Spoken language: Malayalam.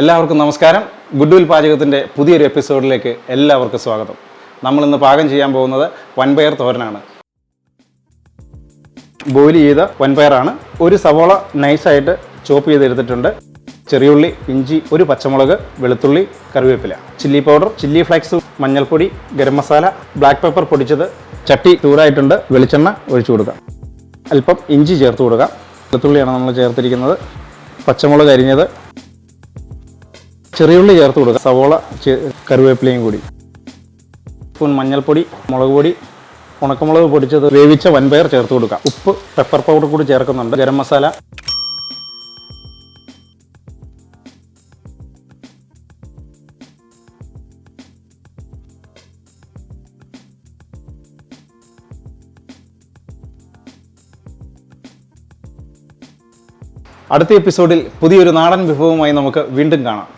എല്ലാവർക്കും നമസ്കാരം. ഗുഡ് വിൽ പാചകത്തിന്റെ പുതിയൊരു എപ്പിസോഡിലേക്ക് എല്ലാവർക്കും സ്വാഗതം. നമ്മൾ ഇന്ന് പാകം ചെയ്യാൻ പോകുന്നത് വൻപയർ തോരനാണ്. ബോയിൽ ചെയ്ത വൻപയറാണ്. ഒരു സവോള നൈസായിട്ട് ചോപ്പ് ചെയ്തെടുത്തിട്ടുണ്ട്. ചെറിയുള്ളി ഇഞ്ചി ഒരു പച്ചമുളക് വെളുത്തുള്ളി കറിവേപ്പില. ചില്ലി പൗഡർ ചില്ലി ഫ്ലേക്സ് മഞ്ഞൾപ്പൊടി ഗരം മസാല ബ്ലാക്ക് പെപ്പർ പൊടിച്ചത് ചട്ടി ചൂടായിട്ടുണ്ട്. വെളിച്ചെണ്ണ ഒഴിച്ചു കൊടുക്കാം. അല്പം ഇഞ്ചി ചേർത്ത് കൊടുക്കാം. വെളുത്തുള്ളിയാണ് നമ്മൾ ചേർത്തിരിക്കുന്നത്. പച്ചമുളക് അരിഞ്ഞത്. ചെറിയുള്ളി ചേർത്ത് കൊടുക്കുക സവോള കറിവേപ്പിലയും കൂടി. സ്പൂൺ മഞ്ഞൾപ്പൊടി മുളക് പൊടി ഉണക്കമുളക് പൊടിച്ചത് വേവിച്ച വൻപയർ ചേർത്ത് കൊടുക്കുക ഉപ്പ് പെപ്പർ പൗഡർ കൂടി ചേർക്കുന്നുണ്ട്. ഗരം മസാല. അടുത്ത എപ്പിസോഡിൽ പുതിയൊരു നാടൻ വിഭവവുമായി നമുക്ക് വീണ്ടും കാണാം.